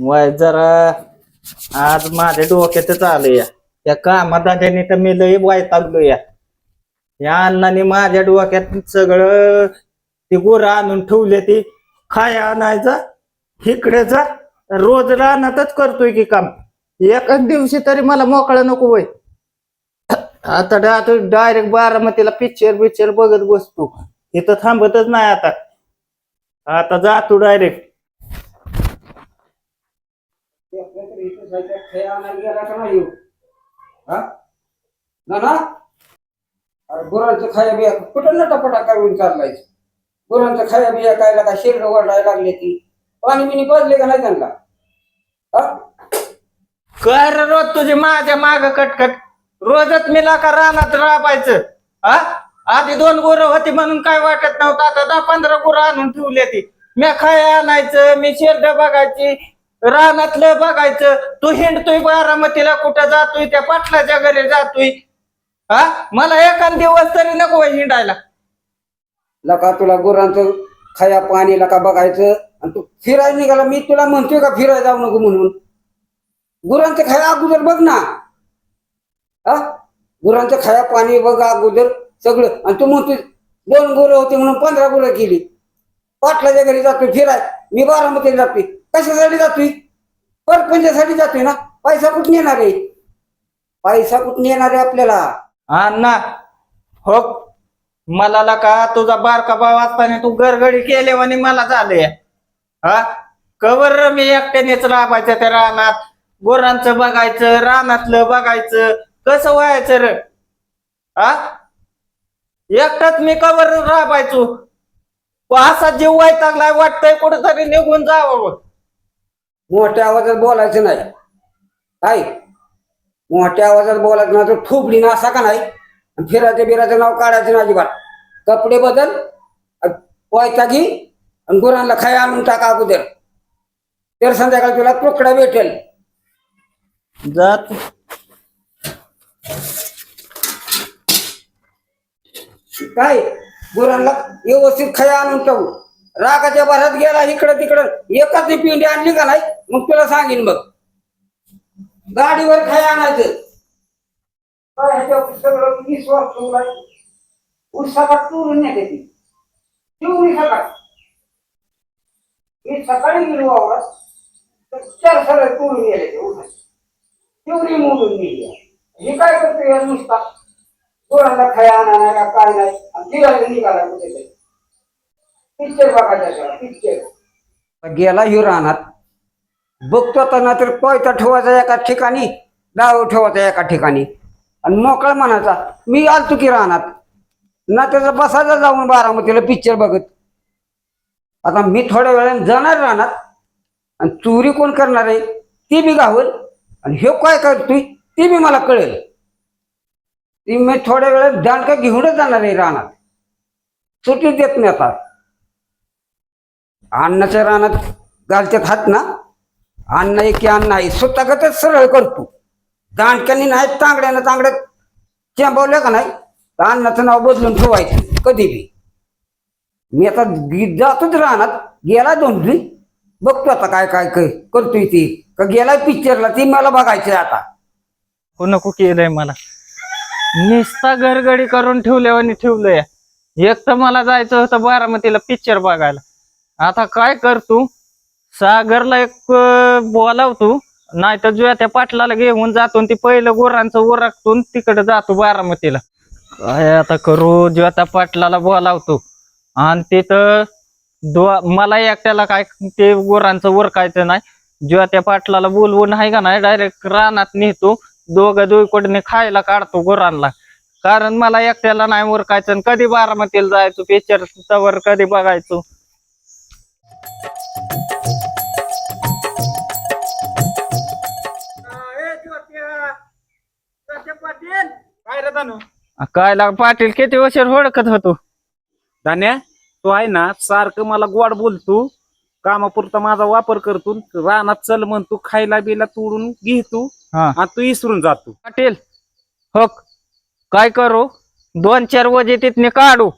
वय जरा आज माझ्या डोक्यातच आलं या त्या तर मी लई वायतागलो या या अण्णाने माझ्या डोक्यात सगळं ती गुरं आणून ठेवले ती. खाय आणायचा? इकडे जा. रोज रानातच करतोय की काम. एकाच दिवशी तरी मला मोकळा नको वय आता डा- आता डायरेक्ट बारामतीला पिक्चर पिक्चर बघत बसतो. इथं थांबतच नाही आता. आता जातो डायरेक्ट गुरांचं खाया बिया कुठं नटापटा करून चाललायचं? गुरांचं खाया बिया काय का शरीर वरडायला लागले ती पाणी बिनी पाजले का नाही त्यांना? कर काय रे रोज तुझी माझ्या माग कटकट? रोजच मिला का रानात राबायचं. हा? आधी दोन गुरं होती म्हणून काय वाटत नव्हतं? आता दहा पंधरा गुरं आणून ठेवली ती. मी खाय आणायचं मी शेरड बघायची रानातलं बघायचं. तू हिंडतोय बारामतीला कुठं जातोय? त्या पाटलाच्या घरी जातोय. हा? मला एखाद दिवस तरी नको होय हिंडायला. लका तुला गुरांचं खाया पाणी लका बघायचं आणि तू फिरायला निघाला. मी तुला म्हणतोय का फिरायला जाऊ नको म्हणून? गुरांचं खाया अगोदर बघ ना. हा? गुरांचं खाया पाणी बघ अगोदर सगळं. आणि तू म्हणतोय दोन गुरं होती म्हणून पंधरा गुरं केली. पाटलाच्या घरी जातोय फिराय. मी बारामतीला जातोय. कशासाठी जातोय? परपंचासाठी जातोय ना? पैसा कुठून येणार आहे? पैसा कुठून येणार आहे आपल्याला? अण्णा हो मला ला का? तुझा बारका भाव असताना तू गरगडी केल्यावानी मला झालंय. हा? कवर मी एकट्यानेच राबायचं त्या रानात. गुरांचं बघायचं रानातलं बघायचं. कसं व्हायचं र? हा? एकटाच मी कवर राबायचो. असा जीव वैतागलाय वाटतंय कुठेतरी निघून जावं. मोठ्या आवाजात बोलायचं नाही. काय मोठ्या आवाजात बोलायचं नाही तर ठोपली ना असा का नाही? आणि फिरायचं बिराचं नाव काढायचं नाही अजिबात. कपडे बदल पोयता घे आणि गुरांना खाया आणून टाका अगोदर. तर संध्याकाळी तुला तुकडा भेटेल. जात काय? गुरांना व्यवस्थित खाया आणून टाकू. रागाच्या भरात गेला इकडं तिकडं. एकाच पिंडी आणली का नाही? मग तुला सांगेन बघ. गाडीवर खाया आणायचं? काय ह्याच्यावर सगळं विश्वास ठेवलाय उसाला चोरून नेते ती. चोरी सकाळ. मी सकाळी गेलो वावरात. तर चार सगळे चोरून गेले ते उसात चोरी मोडून गेली. हे काय करतो या नुसता? पोरांना खाय आणा काय नाही? आणि तिला निघाला कुठेतरी. पिक्चर बघायचा पिक्चर. गेला ह्यो रानात. बघतो आता ना तर कोयता ठेवायचा एका ठिकाणी डाव ठेवायचा एका ठिकाणी. आणि मोकळा म्हणायचा मी आलतो की रानात. ना त्याचा बसायला जाऊन बारामतीला पिक्चर बघत. आता मी थोड्या वेळाने जाणार रानात आणि चोरी कोण करणार आहे ती बी गावल आणि हे काय करतोय ती बी मला कळेल. ती मी थोड्या वेळात दांडका घेऊनच जाणार आहे रानात. सुटी देत नाही आता. अन्नाच्या रानात घालतात हात ना? अन्न आहे की अन्न आहे स्वतःगतच सरळ करतो. दांडक्यानी नाही तांगड्यानं तांगड्या चेंबवल्या का नाही? तर अन्नाचं नाव बदलून ठेवायचं कधी बी. मी आता जातोच राहणार गेला दोन दिवस. बघतो आता काय काय काय करतोय ती. का गेलाय पिक्चरला ती मला बघायची आता. हो नको केलंय मला. निस्ता घरगडी करून ठेवल्यावानी ठेवलंय. एक तर मला जायचं होतं बारामतीला पिक्चर बघायला. आता काय करतो सागरला एक बोलावतो नाही तर जुया त्या पाटलाला घेऊन जातो आणि ती पहिलं गोरांचं उरकतो तिकडे जातो बारामतीला. काय आता करू? जुया त्या पाटलाला बोलावतो आणि तिथं दो मला एकट्याला काय ते गोरांचं ओरकायचं नाही. जेव्हा त्या पाटलाला बोलवून आहे का नाही? डायरेक्ट रानात नेतो. दोघं दोघीकडने खायला काढतो गुरांना. कारण मला एकट्याला नाही ओरकायचं आणि कधी बारामतीला जायचो? पिक्चर कधी बघायचो? काय लाग पाटील किती वर्ष ओळखत होतो? धान्या तो आहे ना सारखं मला गोड बोलतो. कामापुरता माझा वापर करतो. रानात चल म्हणतो खायला बिला तोडून घेतो हा. आणि तू इसरून जातो पाटील हो काय करू? दोन चार वजे तिथने काढू.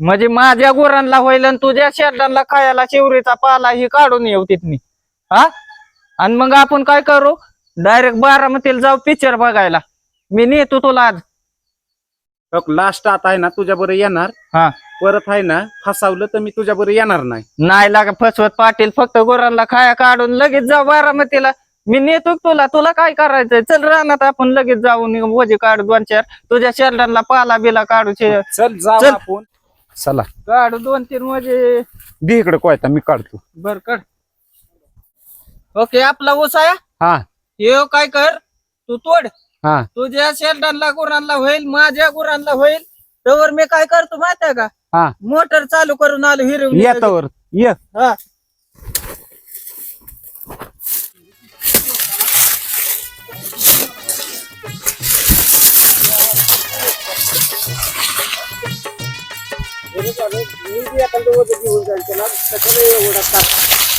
म्हणजे माझ्या गुरांना होईल आणि तुझ्या शेरडांना खायला शिवरीचा पाला ही काढून येऊ तिथनी. हा? आणि मग आपण काय करू? डायरेक्ट बारामतीला जाऊ पिक्चर बघायला. मी नेतो तुला आज. लास्ट आता आहे ना तुझ्या बरोबर येणार. हा. परत आहे ना फसावलं तर मी तुझ्या बरोबर येणार नाही. नाही लागा फसवत पाटील फक्त गोरांना खाया काढून लगेच जाऊ बारामतीला. मी नेतो तुला तुला काय करायचंय? चल रानात आपण लगेच जाऊन वजे काढू दोन चार. तुझ्या शेरडांना पाला बिला काढू शे- चल जाऊ चल. आपण. चला. काढू दोन तीन म्हणजे दे इकडे कोयता मी काढतो. बर काढ. ओके आपला ऊस आहे? हा. हे काय कर तू तोड. हा. तुझ्या शेरडांना गुरांना होईल माझ्या गुरांना होईल. तर मी काय करतो माहिती आहे का? हा. मोटर चालू करून आलो हिरवली येतावर ये. हा.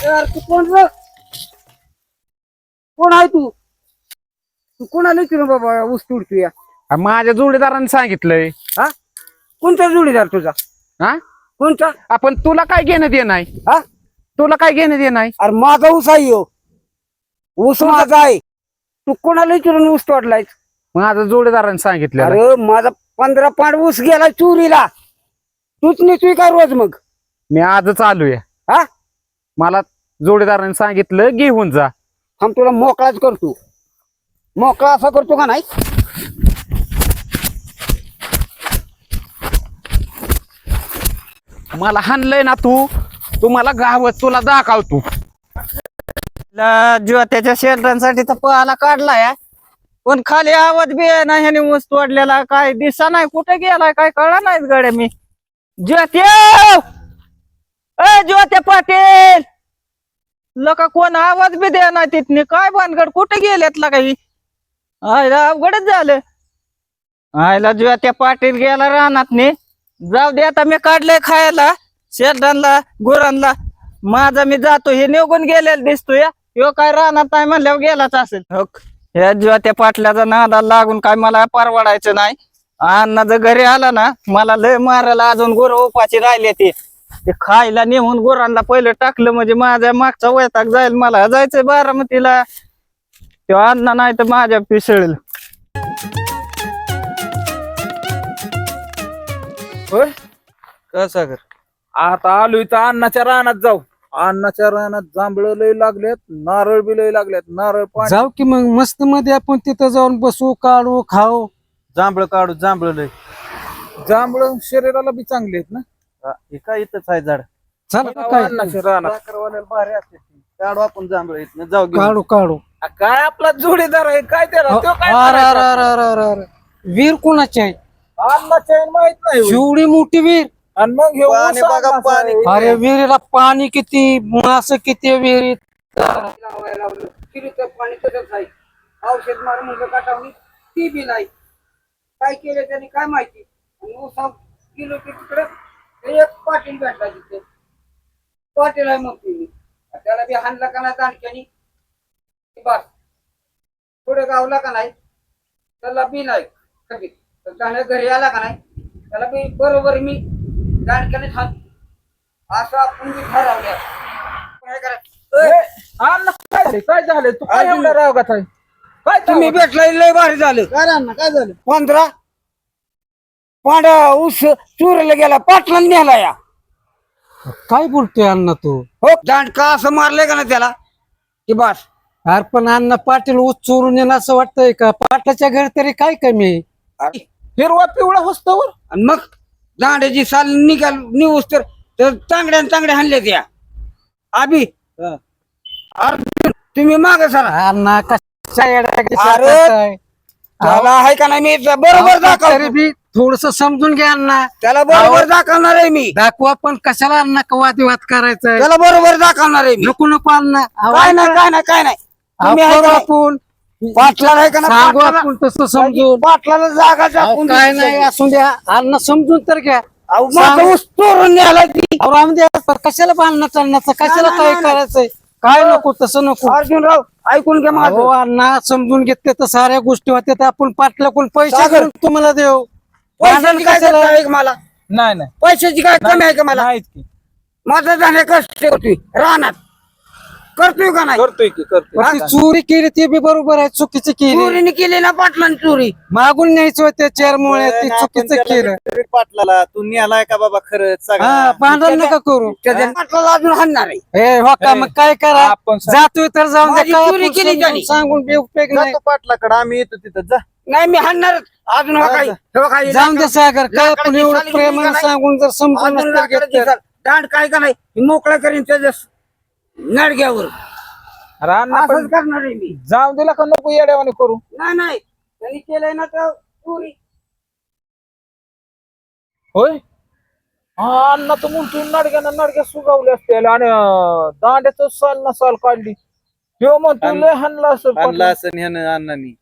यार, तू कोण रे? कोण आहे तू? तू कोणाला विचारू बाबा ऊस तुडतू या माझ्या जोडीदाराने सांगितलंय. हा? कोणता जोडीदार तुझा? हा? कोणता? आपण तुला काय घेणं दे नाही हा? तुला काय घेणं दे नाही अरे माझा ऊस आहे ह्यो. ऊस माझा आहे. तू कोणाला विचारून ऊस तोडलाय माझ्या जोडीदाराने सांगितलं अरे माझा पंधरा पांड ऊस गेला चोरीला. तूच नेतोय का रोज मग? मी आजच आलोय. हा? मला जोडीदाराने सांगितलं घेऊन जा. हम तुला मोकळाच करतो. मोकळा असा करतो का नाही? मला हाणलंय ना तू. तू मला गावत तुला दाखवतो. त्याच्या शेरडांसाठी तर पळाला काढलाय. पण खाली आवाज बी आहे ना ह्याने ऊस तोडलेला. काय दिसा नाही कुठे गेलाय काय कळा नाही गड्या मी. ज्योते अ ज्योत्या पाटील! लका कोण आवाज बी द्या ना तिथने. काय भानगड कुठे गेलेत काही आयला अवघडच झालं. आयला ज्योत्या पाटील गेला रानात जाऊ दे आता मी काढलंय खायला. शेरडांना गुरांना माझा मी जातो हे निघून गेलेला दिसतोय. ह्यो काय रानात नाही म्हणल्यावर गेलाच असेल. हो ह्या ज्योत्या पाटल्याचा नादा लागून काय मला परवडायचं नाही. अण्णा जर घरी आला ना मला लय मारायला अजून गुरु उपाची राहिले ते. ते खायला नेऊन गुरांना पहिलं टाकलं म्हणजे माझ्या मागचा वैताग जाईल मला. जायचंय बारामतीला. तो अण्णा नाही तर माझ्या पिसळेल होय? का सागर आता आलो इथं अन्नाच्या रानात जाऊ. अन्नाच्या रानात जांभळ लय लागलेत नारळ बी लय लागलेत नारळ पाणी. जाऊ की मग मस्त मध्ये आपण तिथं जाऊन बसू काढू खाऊ. जांभळ काढू जांभळ लय. जांभळ शरीराला बी चांगले आहेत ना? हे काय इथंच आहे झाड? चल जाऊ काय अन्नाच्या रानात भारी असते. काढू आपण जांभळ इथनं. जाऊ काढू काढू. काय आपला जोडीदार आहे? काय त्याला? तो काय अरे अरे करायचा? अरे अरे अरे अरे. वीर कोणाची आहे? आहे माहीत नाही होय. शिवडी मोठी वीर. आणि मग हे ऊस अन्नाचं आहे. अरे विहिरीला पाणी किती मास किती आहे विहिरीत? लावायला लावलं किरीचं पाणी तसंच आहे. औषध मार म्हणलं काटावणी ती बी नाही. काय केलं त्यांनी काय माहिती? आणि ऊसा गेलो की तिकडं ते एक पाटील भेटला तिथे. पाटील आहे मग तुम्ही त्याला बी हाणला का नाही दांडक्यानी बस. पुढे गावला का नाही? त्याला बी नाही. कधी? त्याने घरी आला का नाही? त्याला बी बरोबर मी दांडक्याने थांब. असं आपण बी ठरवलं काय करायचं काय झाले? काय झाले? तू काय तुम्ही? भेटला लय भारी झालं. काय राहणार काय झालं? पंधरा पांढरा ऊस चोरीला गेला पाटला नेला या. काय बोलतोय अण्णा तू? हो दांडका असं मारले का ना त्याला? की बस. अरे पण अण्णा पाटील ऊस चोरून येणं असं वाटतंय का? पाटलाच्या घरी तरी काय कमी आहे? हिरवा पिवळा होस्तवर. आणि मग दांड्याची साल निघाल निघूस तर तर चांगड्या चांगड्या हाणले त्या आबी अरे, तुम्ही माग सरा अण्णा कशा अरे? त्याला आहे का नाही मी बरोबर दाखव थोडस समजून घ्या अण्णा. त्याला बरोबर दाखवणार आहे मी. दाखवा पण कशाला अण्णा वादविवाद करायचा त्याला बरोबर दाखवणार आहे मी. नको नको अण्णा. काय नाही काय नाही काय नाही. तुम्ही आहे आपण का नाही? आपण का ना सांगू पाटलाला- आपण तसं समजून. पाटलाला जागा अहो, काय नाही. असू द्या. अण्णा समजून तर घ्या. चोरून न्यायला ती. अहो, रामदेव पण कशाला बांधणं चालण्याचं? कशाला नाही, काय नाही, नाही. करायचंय? काय नको तसं नको. अर्जुनराव ऐकून घ्या हो माझं अण्णा समजून घेतले तर साऱ्या गोष्टी होत्या. तर आपण पाटलाकडून पैसे सागर. घेऊन तुम्हाला देऊ. पैशाची काय कशाला? कमी आहे का मला? नाही नाही. पैशाची काय कमी आहे का मला? नाहीच की. माझं जाणे कष्ट होती. रानात. करतोय का नाही? करतोय की करतोय. पण ती चोरी केली ती बी बरोबर आहे चुकीची केली. चोरीने केली ना पाटलांनी चोरी? मागून न्यायचं होतं चेअरमुळे ती चुकीचं केलं. पाटलाला. तू नेलाय का बाबा खरंच? हा भांडण नका करू. त्याच्या पाटलाला अजून हाणणार आहे. हो का? मग काय करा? आपण सांग- जातोय तर जाऊन दे माझी काय चोरी आपण केली समजून त्यांनी. सांगून बी उपयोग नाही. जातो पाटलाकडे आम्ही येतो तिथं जा. नाही मी हाणणार. अजून हो काय हो काय जाऊन दे सागर काय आपण लाकडाची एवढं साली प्रेमानं गेली का नाही? सांगून जर समजून अजून नसतं लाकडाची घेतलं साल. दांड काय का नाही? मोकळा करीन त्याच्या नडग्यावर. पण असंच करणार आहे मी. जाऊन दिला का नको येड्यावाने करू. नाही नाही. त्यांनी केलंय ना तर चोरी होय? हा अण्णा तर म्हणतो नडग्यानं नडग्या सुगावले असतील आणि अं, दांड्याचं साल ना साल काढली. तो म्हणतो अण्ण- लय हाणला असं आणला असं ह्यानं अण्णांनी.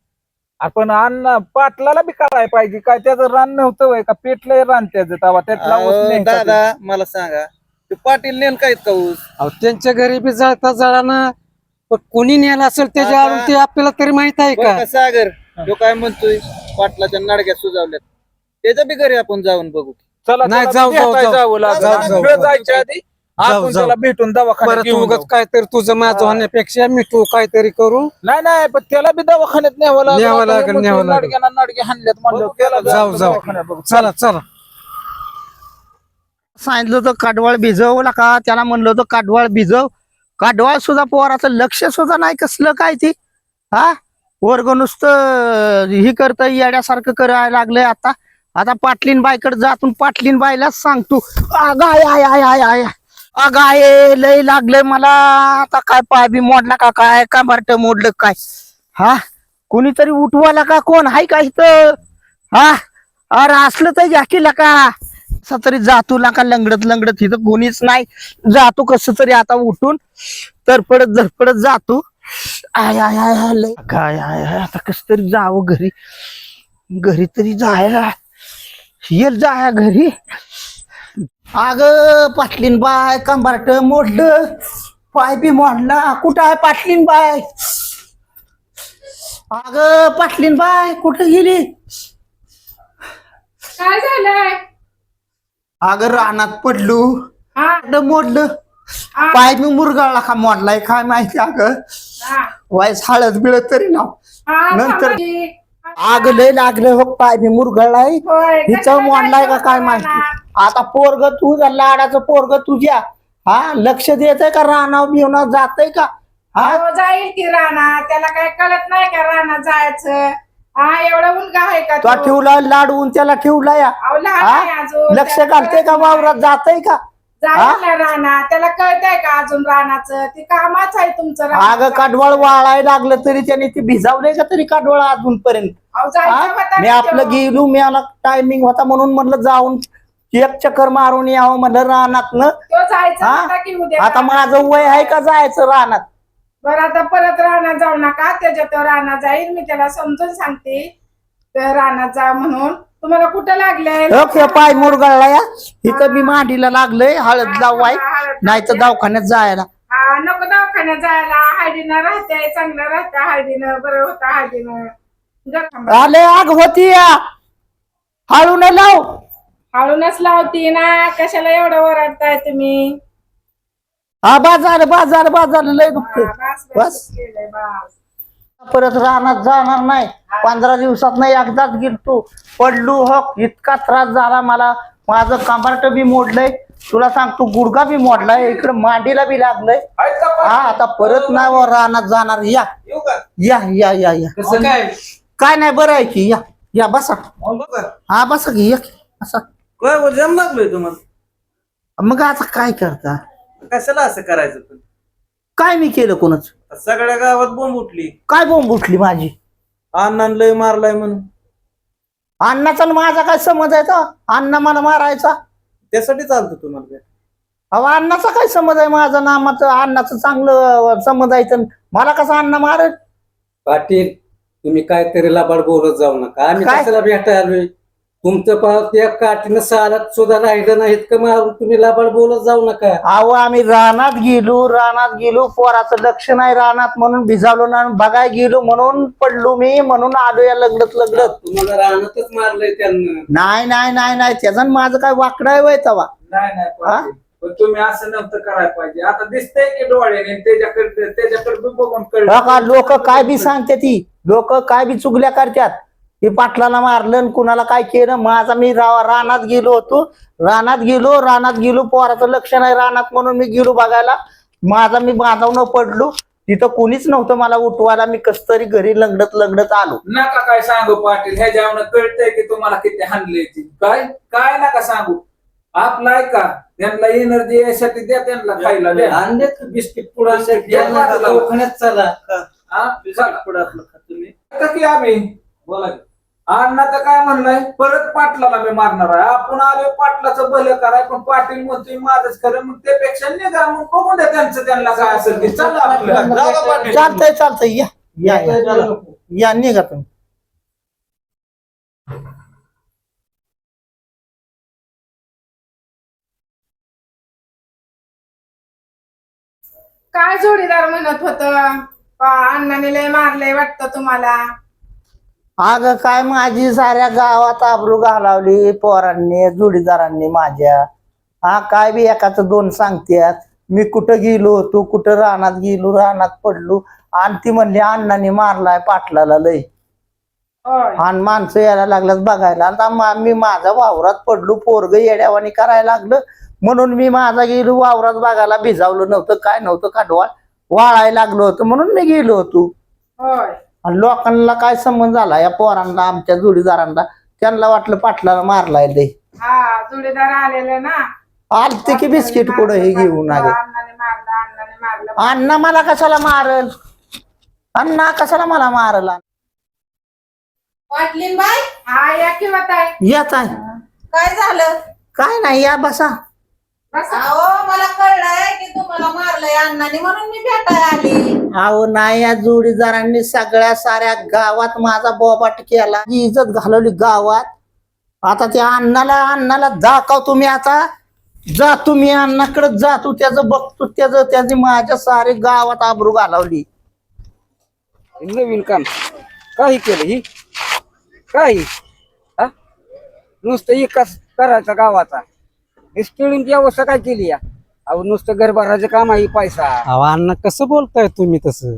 आपण अण्णा पाटलाला बी कळाय पाहिजे. काय त्याचं रान नव्हतं वय का? पेटलंय रान त्याचं तवा त्यातला ऊस अहो, नाही का ते? दादा मला सांगा. ते पाटील नेल काय का ऊस अहो, त्यांच्या घरी बी जळता जळाना पण कोणी नेला असेल त्याच्या आता- आडून ते आपल्याला तरी माहीत आहे बरं का का सागर तो काय म्हणतोय पाटलाच्या नडग्या सुजावल्यात त्याच्या बी घरी आपण जाऊन बघू चला नाही, जाऊ, जाऊ, भेटायला जाऊ. जावं लागेल. जाऊ, आणि जाऊ, वेळ जाऊ. जायच्या आधी आपण जाऊ. त्याला भेटून दवाखान्यात परत घेऊन उगत जाऊ. काहीतरी तुझं माझं होण्यापेक्षा मी तू काहीतरी करू नाही नाही पण त्याला बी दवाखान्यात न्यावं लागेल न्यावं लागेल, म्हणतोय न्यावं लागेल. नडग्यानं नडगे हाणल्यात म्हणलं त्याला बी जाऊ आपण जाऊ दवाखान्यात बघू. चला चला सांगितलं होतं काडवाळ भिजवला का त्याला म्हणलं होतं काडवाळ भिजव. काडवाळ सुद्धा पोराचं लक्ष सुद्धा नाही कसलं काय ती? हा? वर्ग नुसतं ही करतं येड्यासारखं करायला लागलंय आता. आता पाटलीन बाईकडे जातून पाटलीन बाईलाच सांगतो अगं आय आय आय आय आय. अगं आय लय लागलंय मला. आता काय पाय बी मोडला का काय? का भरट मोडलं काय? हा? कोणीतरी उठवाला का कोण? हाय का इथं? हा? अरे असलं तर घ्या का? कसं तरी जातो का लंगडत लंगडत इथं कोणीच नाही. जातो कस तरी आता उठून तरपडत झरपडत जातो. आय आय आय आय लय काय आय आय आता कस तरी जावं घरी. घरी तरी जायला. येल जाया घरी. अग पाटलीन बाय कंबारट मोडलं. पाय बी मोडला. कुठं आहे पाटलीन बाय? अग पाटलीन बाय कुठं गेली? काय झालंय? अगं रानात पडलो. हा. कुठं मोडलं. पाय मी मुरगाळला का मोडलाय काय माहिती अगं. हा. वायस हळद बिळद तरी नाव. हा नंतर- की. आग लय लागलं हो पाय मी मुरगळलाय. हिचं मोडलाय का काय होतं माहिती? आता पोरग तुझ्या लाडाचं पोरग तुझ्या हा लक्ष देत का रानाव बिवनाव जातय का? हा? अहो, जाईल की राणा. त्याला काय कळत नाही का राणा जायचं? हा एवढा मुलगा आहे का तो तो? ठेवला लाडवून त्याला ठेवला या अहो, लहान हा? आहे अजून लक्ष त्याला घालते का कळत वावरात नाही. जातय का ना राणा त्याला कळतंय का अजून रानाचं ते कामाच आहे तुमचं अगं रानाचं. काडवळ वाळायला लागलं तरी त्याने ते भिजावलंय का तरी काडवळ अजूनपर्यंत अहो, जायचं हा? होतं मी ना आपलं. गेलो मी आला टायमिंग होता म्हणून म्हणलं जाऊन एक चक्कर मारून यावं म्हणलं रानात तो जायचा हा? होता की उद्या आता माझं वय आहे का जायचं रानात बरं आता परत रानात जाऊ नका. त्याच्या तो रानात जाईल मी त्याला समजून सांगते. रानात जा म्हणून. तुम्हाला कुठं लागलंय? ओके पाय मुरगळला या. इथं मी मांडीला लागलंय. हळद लावाय नाही तर दवाखान्यात जायला. हा नको दवाखान्यात जायला. हळदीनं राहते चांगलं राहते हळदीनं बरं होतं हळदीनं. आले आग होती या. हळू न लाव. हळूनच लावती ना. कशाला एवढं ओरडताय तुम्ही? हा बाजार बाजार बाजार लय दुखते हा, बस. परत रानात जाणार नाही. पंधरा दिवसात नाही एकदाच गेलतो. पडलो हो इतका त्रास झाला मला. माझं कंबार्ट बी मोडलंय. तुला सांगतो गुडगा बी मोडलाय. इकडे मांडीला बी लागलंय. हा आता परत नाही वर रानात जाणार. या. या या या या. काय? नाही बरं आहे की. या या बसा. हा बसा की. या की. बसा. काय जम लागलोय तुम्हाला. मग आता काय करता? कशाला असं करायचं पण? काय मी केलं कोणच? सगळ्या गावात बोंब उठली. काय बोंब उठली माझी? अण्णान लय मारलाय म्हणून. अण्णाचा आणि माझा काय समज आहे का? अण्णा मला मारायचा? त्यासाठी चालतो तुम्हाला. अहो अण्णाचा काय समज आहे? माझा नामाचं अण्णाचं चांगलं समज आहे तर मला कसं अण्णा मारत पाटील तुम्ही काहीतरी लबाड बोलत जाऊ नका. आम्ही काय? कशाला भेटायला? आलोय तुमचं पाव त्या काठीनं सालात सुद्धा राहिलं नाही इतकं मारून तुम्ही लबाड बोलत जाऊ नका. अहो आम्ही रानात गेलो रानात गेलो पोराचं लक्ष नाही रानात म्हणून भिजावलो ना बघाय गेलो म्हणून पडलो मी म्हणून आलो या लगडत लगडत तुम्हाला रानातच मारलंय त्यांना. नाही नाही नाही नाही त्याचं माझं काय वाकडं आहे वय तवा. नाही नाही हा? पाटील. पण तुम्ही असं नव्हतं करायला पाहिजे. आता दिसतंय की डोळ्याने त्याच्याकडे त्याच्याकडे बी बघून का लोक काय बी सांगते ती. लोक काय बी चुगल्या करतात. हे पाटलाला मारलं आणि कुणाला काय केलं? माझा मी रा- रानात गेलो होतो. रानात गेलो रानात गेलो पोराचं लक्ष नाही रानात म्हणून मी गेलो बघायला. माझा मी बांधावून पडलो. तिथं कोणीच नव्हतं मला उठवायला. मी कस तरी घरी लंगडत लंगडत आलो. नका काय सांगू पाटील. ह्याच्यावर कळतंय की तुम्हाला किती हानले काय? काय नका सांगू. आपला ऐका त्यांना एनर्जी यासाठी द्या त्यांना खायला द्या. बिस्किट पुढा. दवाखान्यात चला. हा? चला. पुढं तुम्ही आता की आम्ही? बोला अण्णा तर काय म्हणलंय परत पाटलाला मी मारणार आहे. आपण आलो पाटलाचं भलं कराय पण पाटील म्हणतोय माझंच खरं मग त्यापेक्षा निघा मग. बघून द्या त्यांचं त्यांना काय असेल ते. चला आपलं. जाऊ का पाटील? चालतंय. चालतंय या. या या. या निघा तुम्ही. काय जोडीदार म्हणत होत? अण्णाने लय मारलंय वाटतं तुम्हाला. अगं काय माझी साऱ्या गावात आबरू घालावली पोरांनी जोडीदारांनी माझ्या. हा काय बी एकाच दोन सांगत्यात. मी कुठं गेलो होतो कुठं रानात गेलो रानात पडलो. आणि ती म्हणली अण्णाने मारलाय पाटलाला लय. आणि माणसं यायला लागल्यात बघायला. आता मा- मी माझ्या वावरात पडलो पोरग येड्यावानी करायला लागलं. म्हणून मी माझा गेलो वावरात बघायला भिजावलं नव्हतं काय नव्हतं काढवा वाळायला लागलो होतं म्हणून मी गेलो होतो. होय. आणि लोकांना काय संबंध झाला? या पोरांना आमच्या जोडीदारांना. त्यांना वाटलं पाटलाला मारलाय लय. हा जोडीदार आलेले ना. आलते की बिस्किट पुढे हे घेऊन आले? अण्णाने मारलं अण्णाने मारलं. अण्णा मला कशाला मारल? अण्णा कशाला मला मारल? वाटलीन बाय हा या किंवा ताई येत आहे काय झालं? काय नाही या बसा. अहो मला कळलंय की तुम्हाला मारलंय अण्णाने म्हणून मी भेटाय आली. अहो नाही या जोडीदारांनी सगळ्या साऱ्या गावात माझा बोबाट केला. जी इज्जत घालवली गावात. आता त्या अण्णाला अण्णाला दाखव तुम्ही आता. जा तुम्ही अण्णाकडे जातो त्याचं बघतो त्याचं त्याची माझ्या सारे गावात आबरू घालवली. नवीन काम. काही केलं ही? काही? हा? नुसतं एकाच करायचा गावाचा. स्टेडियमची अवस्था काय केली या? अहो नुसतं घर भरायचं काम आहे पैसा. अहो अण्णा कसं बोलताय तुम्ही तसं?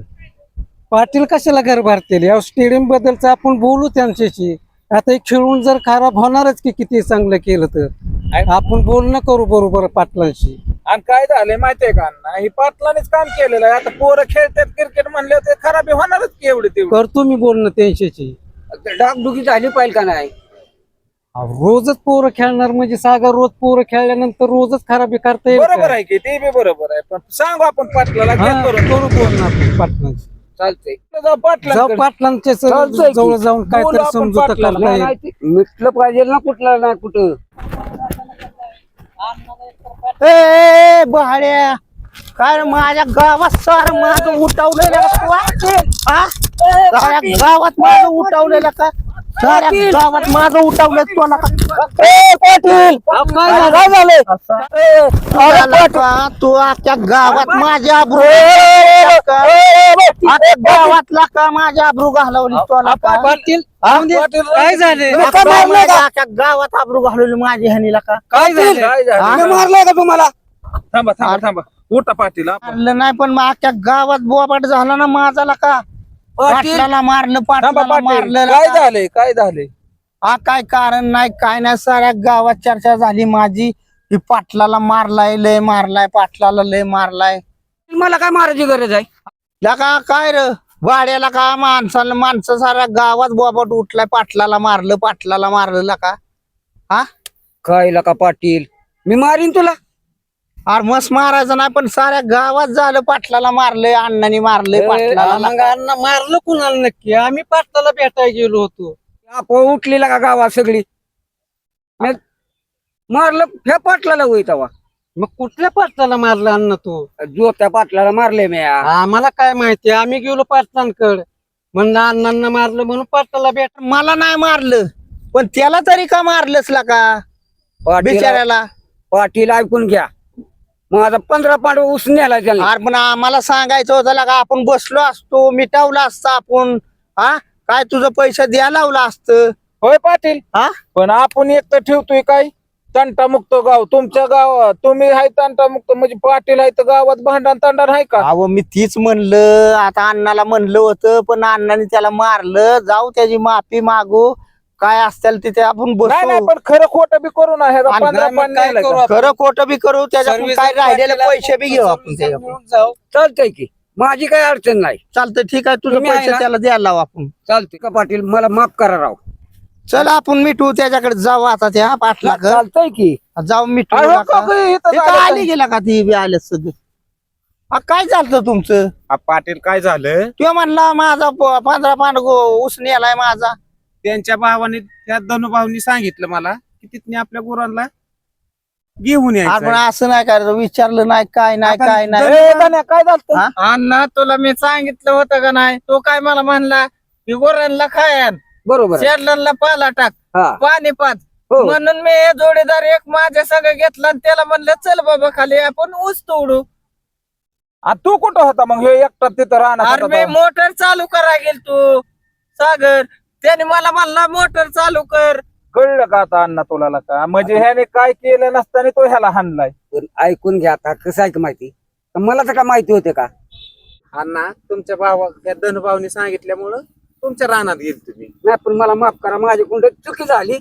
पाटील कशाला घर भरतील? या स्टेडियम बद्दलच आपण बोलू त्यांच्याशी. आता हे खेळून जर खराब होणारच की किती चांगलं केलं तर? आपण बोलणं करू बरोबर पाटलांशी. आणि काय झालंय माहितीये का अण्णा? हे पाटलानेच काम केलेलं आहे. आता पोरं खेळतात क्रिकेट म्हणले ते खराबी होणारच की एवढी तेवढी करतो मी बोलणं त्यांच्याशी. डागडुगी झाली पाहिजे का नाही? रोजच पोरं खेळणार म्हणजे सागर रोज पोरं खेळल्यानंतर रोजच खराबी करता येईल बरोबर? आहे की ते बी बरोबर आहे पण सांगू आपण पाटलाला हा. करू चालतंय जाऊ जाऊ पाटलांकडे. पाटलांच्या चालतंय की. जवळ जाऊन बोलू काहीतरी आपण समजूत पाटलाला. करता येईल नाही, ते मिटलं पाहिजे ना कुठलं नाही कुठं ए, ए बहाड्या काय रे माझ्या गावात सार माझं उठवलेलं का तू आहे? साऱ्या गावात माझं उठवलेलं का साऱ्या गावात माझं उठवलं तुला. का ए, पाटील! काय झालं? अरे का? तू अख्ख्या गावात माझ्या आबरू अख्ख्या गावातला का माझ्या आबरू घालवली तुला का? पाटील? काय झाले माझ्या अख्ख्या गावात आबरू घालवली माझी हनीला का? काय झालं काय झालं? हा? मारलाय का तुम्हाला? थांबा थांबा थांबा. उठा पाटील आपण. मारलं नाही पण मग अख्ख्या गावात बोबाट झाला ना माझाला का? पाटलाला मारलं थांबा पाटलाला पाटील. मारलं. काय का? झालंय? काय झालंय? हा काय कारण नाही काय नाही. साऱ्या गावात चर्चा झाली माझी. की पाटलाला मारलाय लय मारलाय पाटलाला लय मारलाय. मला काय मारायची गरज आहे? लका काय र? वाड्याला का माणसाला माणसं साऱ्या गावात बोबाट उठलाय. पाटलाला मारलं पाटलाला मारलं का? काय का पाटील? मी मारीन तुला. अरे मस्त मारायचं नाही पण साऱ्या गावात झालं पाटलाला मारलंय अण्णाने मारलंय पाटलाला मग अण्णा मारलं कुणाला नक्की? आम्ही पाटलाला भेटायला गेलो होतो. आपण उठलेला का गावात सगळी? मारलं ह्या पाटलाला होई तवा. मग कुठल्या पाटलाला मारलं अण्णा तू? जोत्या पाटलाला मारले मी. आम्हाला काय माहिती? आम्ही गेलो पाटलांकडे. म्हणलं अण्णांना मारलं म्हणून पाटलाला भेट मला नाही मारलं पण त्याला तरी का मारलंच ला का? पाटील बिचाऱ्याला? पाटील ऐकून घ्या. माझा पंधरा पांडव ऊस नेला त्याला अरे पण आम्हाला सांगायचं होतं का आपण बसलो असतो मिटावलं असतं आपण. हा? काय तुझं पैसे द्यायला लावलं असतं? होय पाटील. हा? पण आपण एक तर ठेवतोय काय? तंटामुक्त गाव. तुमच्या गावात तुम्ही आहे तंटामुक्त म्हणजे पाटील आहे तर गावात भांडण तांडण आहे का? अहो मी तीच म्हणलं आता अण्णाला म्हणलं होतं पण अण्णाने त्याला मारलं. जाऊ त्याची माफी मागू. काय असतील तिथे आपण नाही नाही बसू पण खरं खोटं बी करू ना ह्याचा आणि पंधरा नाही, मग पान काय नेलं करू? खरं खोटं बी करू सर्विस काय राहिलेले पैसे बी घेऊ आपण सर्विस त्याच्याकडून मिळून जाऊ. चालतंय की. माझी काही अडचण नाही. चालतं ठीक आहे. तुझं तुम्ही आहे पैसे ना? त्याला द्यायला लावू आपण. चालतंय का पाटील? मला माफ करा राव. चल आपण मिठू त्याच्याकडे जाऊ आता त्या पाटला चालतंय की. जाऊ मिठू अरे हो इथं ते झालं आली? गेला का ती बी आले सगळे? आ, काय झालं तुमचं? आ, पाटील काय झालं? किंवा म्हणला माझा प- पंधरा पांड उसने आलाय माझा. त्यांच्या भावाने त्या धनुभावनी सांगितलं मला की तिथने आपल्या गुरांना घेऊन आपण यायचं असं नाही करायचं. विचारलं नाही काय नाही काय नाही. ए, काय झालं हा? अण्णा तुला मी सांगितलं होतं का नाही? तो काय मला म्हणला की गोऱ्यांना खायन. बरोबर. शेरडांना पाला टाक. हा. पाणी पाच हो. म्हणून मी हे जोडीदार एक माझ्या सगळं घेतला आणि त्याला म्हणलं चल बाबा खाली आपण ऊस तोडू. आ, तू कुठं होता मग? हे एकटा तिथं राहणार अरे मी मोटर चालू करा गेल तू सागर त्याने मला म्हणला मोटर चालू कर. कळलं का आता अण्णा तुला का? म्हणजे ह्याने काय केलं नसताना तो ह्याला हाणलाय. पण ऐकून घ्या आता कसं आहे का माहिती? तर मला तर का माहिती होते का? अण्णा तुमच्या भावा त्या धनुभावनी सांगितल्यामुळं तुमच्या रानात गेल तुम्ही. नाही पण मला माफ करा माझी कुंड चुकी झाली.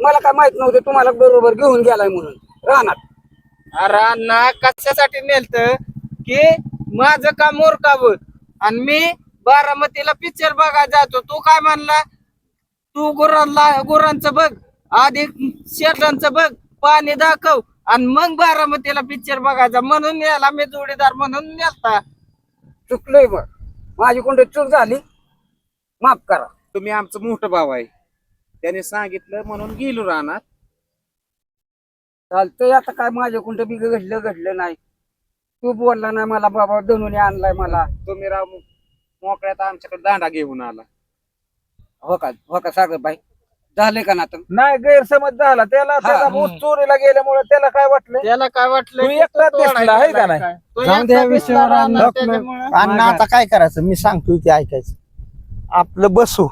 मला काय माहीत नव्हतं तुम्हाला बरोबर घेऊन गेलाय म्हणून राहणार अरे अण्णा कशासाठी नेलत की माझं काम मोरकावं आणि मी बारामतीला पिक्चर बघायला जातो. तू काय म्हणला? तू गुरांना गुरांचं बघ. आधी शेतांचं बघ. पाणी दाखव. आणि मग बारामतीला पिक्चर बघायचा म्हणून याला मी जोडीदार म्हणून नेलता. चुकलोय मग माझी कुंड चूक झाली? माफ करा. तुम्ही आमचं मोठं भाव आहे. त्याने सांगितलं म्हणून गेलो रानात. चालतंय आता काय माझ्या कुंड बी घडलं घडलं नाही. तू बोलला नाही मला बाबा धनुने आणलाय मला. तुम्ही राव मोकळ्यात आमच्याकडे दांडा घेऊन आला. हो का? हो का सागर बाई झालंय का ना आता नाही गैरसमज झाला. त्याला त्याचा ऊस चोरीला गेल्यामुळे त्याला काय वाटलं त्याला काय वाटलं तू एकटाच दिसला, आहे का नाही? जाऊन द्या विषयावर. त्याच्यामुळं. अण्णा आता काय करायचं? मी सांगतो ते ऐकायचं. आपलं बसू.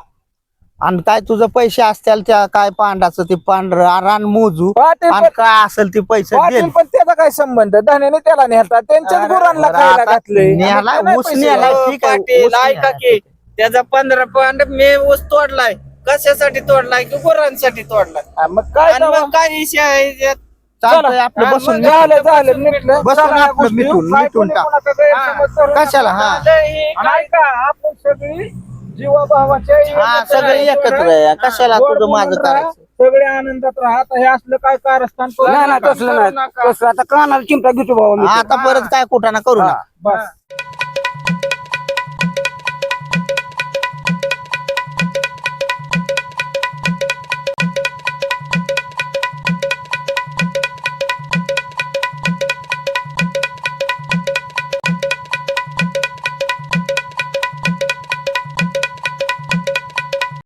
आणि काय तुझं पैसे असतील त्या काय पांडाचं ते पांढरं रान मोजू. पाटील आणि पण- काय असेल ते पैसे पाटील पण त्याचा काय संबंध? धन्याने त्याला नेहता. त्यांच्याच गुरांना खायला घातले नेहाला, ऊस? हो, ठीक आहे, पाटील ऊस ऐका की त्याचा पंधरा पांड मी ऊस तोडलाय. कशासाठी तोडलाय की गुरांसाठी तोडलाय? हा, मग काय आणि? मग काय विषय आहे यात? चालतंय आपलं हा, बसून मग मिटून. झालं झालं मिटलं. बसून सगळ्या आपलं गोष्टी. मिटून- काय मिटून कोणी टाक. कोणाचा गैरसमज करू नका. कशाला हा. लय हे आणि काय- ऐका आपण सगळी हा सगळे एकत्र. आहे. कशाला तुझं माझं करायचं? सगळे आनंदात राहा. आता हे असलं काय कारस्थान करू नाही नाही नका. तसलं नाही. तसलं आता कानाला चिमटा घेतो बाबा मी आता परत काय कुठं ना करू ना. बस.